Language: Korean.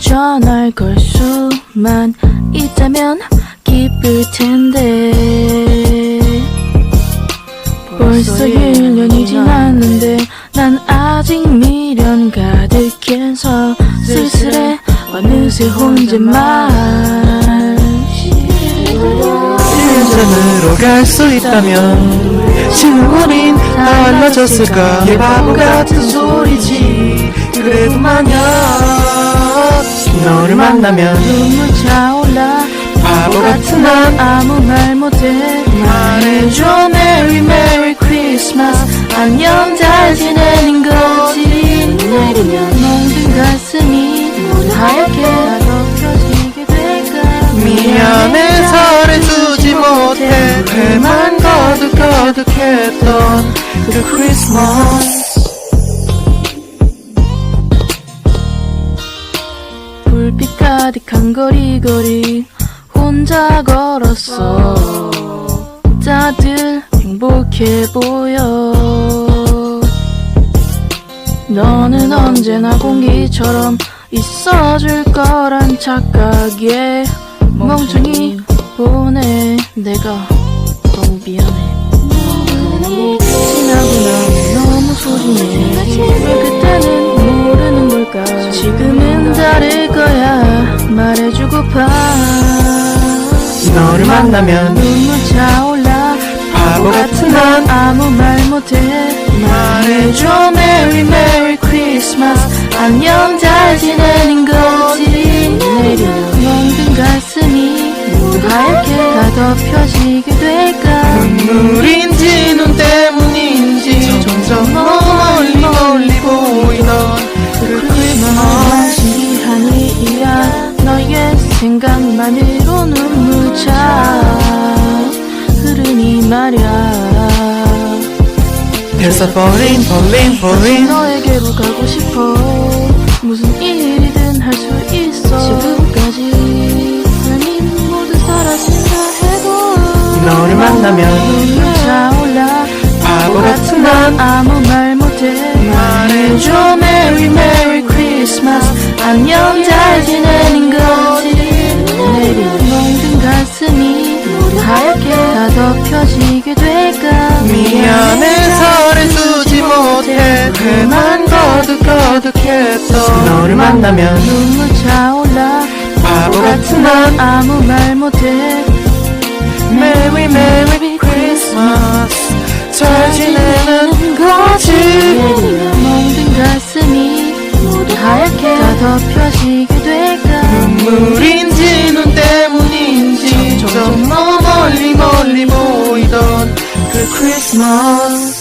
전화를 걸 수만 있다면 기쁠 텐데. 벌써 1년이 지났는데 난 아직 미련 가득해서 쓸쓸해. 어느새 혼잣말 1년 전으로 갈 수 있다면 지금 우린 달라졌을까? 이 바보 같은 소리지 그래도 만약 너를 만나면 눈물 차올라. 바보 같은 난 아무 말 못해. 말해줘. 메리 메리 크리스마스 안녕 잘 지내는 거지. 내리면 멍든 가슴이 하얗게 덮여지게 될까? 미안해 설해주지 못해. 그만 거듭거듭했던 그 크리스마스 한 거리 거리 혼자 걸었어. 다들 행복해 보여. 너는 언제나 공기처럼 있어줄 거란 착각에 멍청이 보내 내가 너무 미안해. 지나고 나면 너무 소중해. 왜 그때는 모르는 걸까? 지금 너를 만나면 눈물 차올라 바보 같은 난 아무 말 못해. 말해줘 메리 메리 크리스마스 안녕 잘 지내는 거지. 내리는 멍든 가슴이 모두 하얗게 다 덮여지게 될까? 눈물인지 눈 때문인 생각만으로 눈물 차. 흐르니 말야. There's a falling falling falling 너에게로 가고 싶어. 무슨 일이든 할 수 있어. 지금까지 삶이 모두 사라진다 해도 너를 만나면 눈물 차올라. 바보 같은 난 아무 말 못해. 말해줘 가슴이 하얗게 다 덮여지게 될까? 미안해 설해주지 못해. 그만 거듭거듭했던 너를 만나면 눈물 차올라. 바보 같은 난 아무 말 못해. Merry Merry Christmas 때문